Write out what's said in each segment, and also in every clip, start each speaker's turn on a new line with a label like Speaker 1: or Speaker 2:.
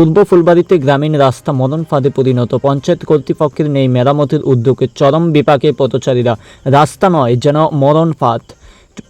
Speaker 1: পূর্ব ফুলবাড়িতে গ্রামীণ রাস্তা মদন ফাঁদে পরিণত পঞ্চায়েত কর্তৃপক্ষের নেই মেরামতির উদ্যোগে চরম বিপাকে পথচারীরা। রাস্তা নয়, যেন মরণ ফাঁদ।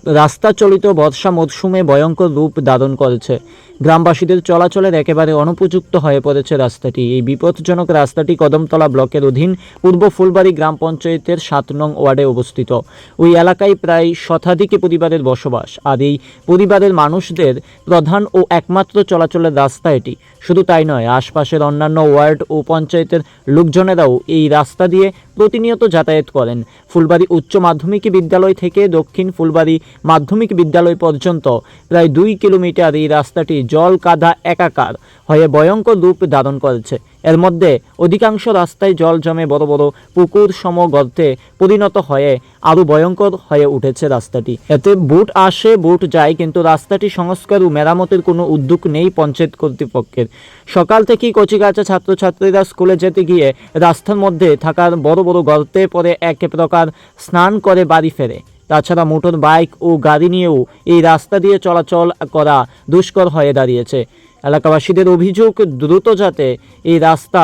Speaker 1: রাস্তা চলিত বর্ষা মরশুমে ভয়ঙ্কর রূপ ধারণ করেছে। গ্রামবাসীদের চলাচলের একেবারে অনুপযুক্ত হয়ে পড়েছে রাস্তাটি। এই বিপজ্জনক রাস্তাটি কদমতলা ব্লকের অধীন পূর্ব ফুলবাড়ি গ্রাম পঞ্চায়েতের সাত নং ওয়ার্ডে অবস্থিত। ওই এলাকায় প্রায় শতাধিক পরিবারের বসবাস। আর এই পরিবারের মানুষদের প্রধান ও একমাত্র চলাচলের রাস্তা এটি। শুধু তাই নয়, আশপাশের অন্যান্য ওয়ার্ড ও পঞ্চায়েতের লোকজনেরাও এই রাস্তা দিয়ে প্রতিনিয়ত যাতায়াত করেন। ফুলবাড়ি উচ্চ মাধ্যমিক বিদ্যালয় থেকে দক্ষিণ ফুলবাড়ি মাধ্যমিক বিদ্যালয় পর্যন্ত প্রায় দুই কিলোমিটার এই রাস্তাটি জল কাদা একাকার হয়ে ভয়ঙ্কর রূপ ধারণ করেছে। এর মধ্যে অধিকাংশ রাস্তায় জল জমে বড় বড় পুকুর সম গর্তে পরিণত হয়ে আরও ভয়ঙ্কর হয়ে উঠেছে রাস্তাটি। এতে বুট আসে, বুট যায়, কিন্তু রাস্তাটি সংস্কার ও মেরামতের কোনো উদ্যোগ নেই পঞ্চায়েত কর্তৃপক্ষের। সকাল থেকেই কচিকাচা ছাত্রছাত্রীরা স্কুলে যেতে গিয়ে রাস্তার মধ্যে থাকার বড় বড় গর্তে পরে এক প্রকার স্নান করে বাড়ি ফেরে। তাছাড়া মোটর, বাইক ও গাড়ি নিয়েও এই রাস্তা দিয়ে চলাচল করা দুষ্কর হয়ে দাঁড়িয়েছে। এলাকাবাসীদের অভিযোগ, দ্রুত যাতে এই রাস্তা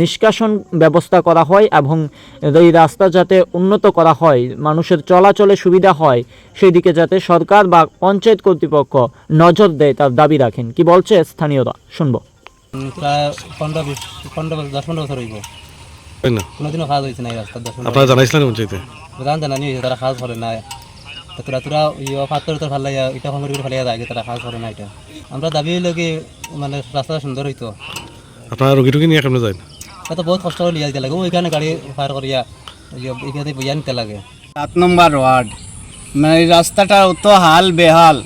Speaker 1: নিষ্কাশন ব্যবস্থা করা হয় এবং এই রাস্তা যাতে উন্নত করা হয়, মানুষের চলাচলে সুবিধা হয় সেই দিকে যাতে সরকার বা পঞ্চায়েত কর্তৃপক্ষ নজর দেয় তার দাবি রাখেন। কি বলছে স্থানীয়রা? শুনব।
Speaker 2: না?
Speaker 3: কোনোদিনও কাজ হয়েছে না এই রাস্তার দশ পনেরো
Speaker 2: আপনারা জানাইছিলেন পঞ্চায়েতে
Speaker 3: প্রধান জানানি হয়েছে তারা কাজ করে না। তো তোরা তোরা ইয়ে পাত্র তো ভালো লাগে এটা করে ফেলিয়া যায় তারা কাজ করে না এটা। আমরা দাবি হইল কি মানে রাস্তাটা সুন্দর হইতো।
Speaker 2: আপনারা রোগী টুগী নিয়ে কেমন যায়
Speaker 3: এত বহুত কষ্ট করে লিয়া দিতে লাগে। ওইখানে গাড়ি পার করিয়া এখানে বইয়া নিতে লাগে।
Speaker 4: সাত নম্বর ওয়ার্ড। মানে এই রাস্তাটা অত হাল বেহাল।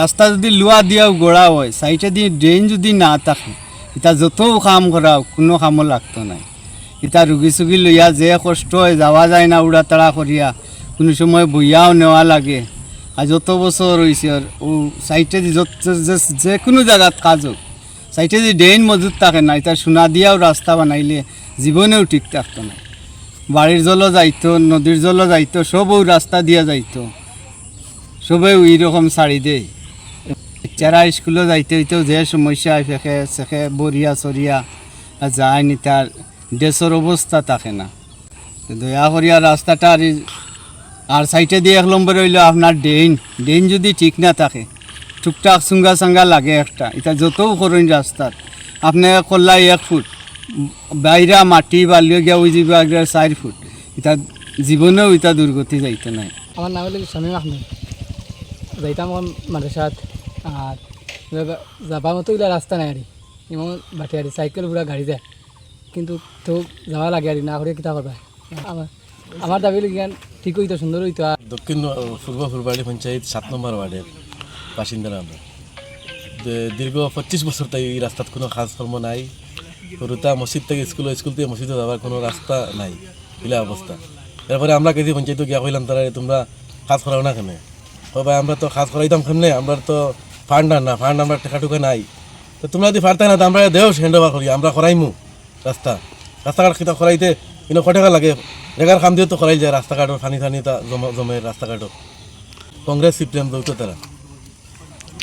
Speaker 4: রাস্তা যদি লুয়া দিয়াও গোড়া হয় সাইডে দিয়ে ড্রেন যদি না থাকে এটা যতও কাম করা কোনো কামও লাগতো নাই। এটা রুগী চুগী লইয়া যে কষ্ট হয় যাওয়া যায় না উড়া তাড়া করিয়া কোনো সময় বইয়াও নেওয়া লাগে। আর যত বছর হয়েছে ও সাইডে দি যত যে- যে কোনো জায়গাত কাজ হোক সাইডে যদি ড্রেন মজুত থাকে না এটা সোনা দিয়াও রাস্তা বানাইলে জীবনেও ঠিক থাকতো না। বাড়ির জলও যাইতো নদীর জলও যাইতো, সবও রাস্তা দিয়া যাইতো। সবেও এইরকম ছাড়ি দেই। চেরা স্কুলে যাইতে হইতো যে সমস্যা ফেঁকে চেখে বরিয়া আর যায় নি তার দেশের অবস্থা থাকে না। দয়া করিয়া রাস্তাটা আর আর সাইডে দিয়ে এক নম্বর হইল আপনার ড্রেন। ড্রেন যদি ঠিক না থাকে, টুকটাক সুঙ্গা সাঙ্গা লাগে একটা। এটা যতও করুন রাস্তার। আপনি করলাই এক ফুট। বাইরা মাটি বালিয়ে গিয়া ওই যাবা গিয়া চার ফুট। এটা জীবনেও এটা দুর্গতি যাইতে নাই।
Speaker 5: আমার নাম হলো শামীম আহমেদ। যাইতাম আমার মাদ্রাসাত। আর যাবা- যাবার মতো রাস্তা নাই আরি। এমন বাটি আরি সাইকেল পুরা গাড়ি যায়। কিন্তু তো যাওয়া লাগে আর না করে কিতা করবা? আমার আমার দাবি জ্ঞান ঠিক হইতো সুন্দর হইতো।
Speaker 6: দক্ষিণ পূর্ব ফুলবাড়ি পঞ্চায়েত সাত নম্বর ওয়ার্ডের বাসিন্দারা আমরা দীর্ঘ পঁচিশ বছর তাই এই রাস্তাত কোনো কাজকর্ম নাই। সরুতা মসজিদ থেকে স্কুল স্কুল থেকে মসজিদে যাওয়ার কোনো রাস্তা নাই এলা অবস্থা এরপরে আমরা কেজি পঞ্চায়েত গিয়া কইলাম তারা তোমরা কাজ করাও না কেন? ভাই আমরা তো কাজ করাইতাম কেমনে? আমরা তো ফান্ড না, ফান্ড আমরা টাকা টুকা নাই। তো তোমরা যদি ফাড়তে না তো আমরা দেও হ্যান্ড ওভার করি আমরা করাইমু। রাস্তা রাস্তাঘাট কিতা করাইতে কিন্তু কয় টাকা লাগে। রেগার কাম দিয়ে তো করাই যায় রাস্তাঘাটও ফানি ফানি তা জমা- জমে রাস্তাঘাটও কংগ্রেস সিপিএম দৌত তারা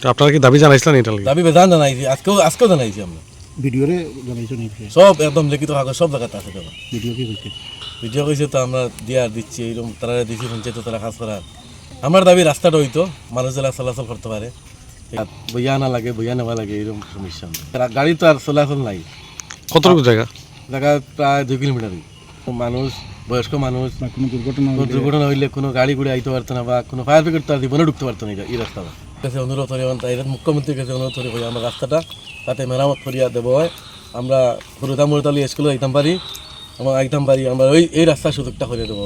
Speaker 2: তো আপনারা কি দাবি জানাইছিলেন এটা
Speaker 6: দাবি বেজান জানাইছি আজকেও আজকেও জানাইছি আমরা।
Speaker 7: ভিডিওরে জানাইছো নাকি?
Speaker 6: সব একদম লিখিত কাগজ সব জায়গাতে আছে দেওয়া
Speaker 7: ভিডিও কি হয়েছে
Speaker 6: ভিডিও কইছে তো আমরা দিয়া দিচ্ছি এইরকম তারা দিচ্ছি পঞ্চায়েত তারা কাজ করার আমার দাবি রাস্তাটা হইতো মানুষ চলাচল করতে পারে বইয়া না লাগে বইয়া নেওয়া লাগে এরকম সমস্যা আমরা। গাড়ি তো আর চলাচল নাই।
Speaker 2: কতটুকু জায়গা?
Speaker 6: জায়গা প্রায় দুই কিলোমিটার। মানুষ বয়স্ক মানুষ
Speaker 7: বা কোনো দুর্ঘটনা
Speaker 6: দুর্ঘটনা হইলে কোনো গাড়ি গুড়ি আইতে পারতো না বা কোনো ফায়ার ব্রিগেড তার জীবনে ঢুকতে পারতো না এই রাস্তাটা। কাছে অনুরোধ করি এবং তাই মুখ্যমন্ত্রীর কাছে অনুরোধ করি আমরা রাস্তাটা তাতে মেরামত করিয়া দেবো। হয় আমরা হরুদা মুরতালি স্কুলে আইতাম পারি এবং আইতাম পারি আমরা ওই এই রাস্তার সুযোগটা করে দেবো।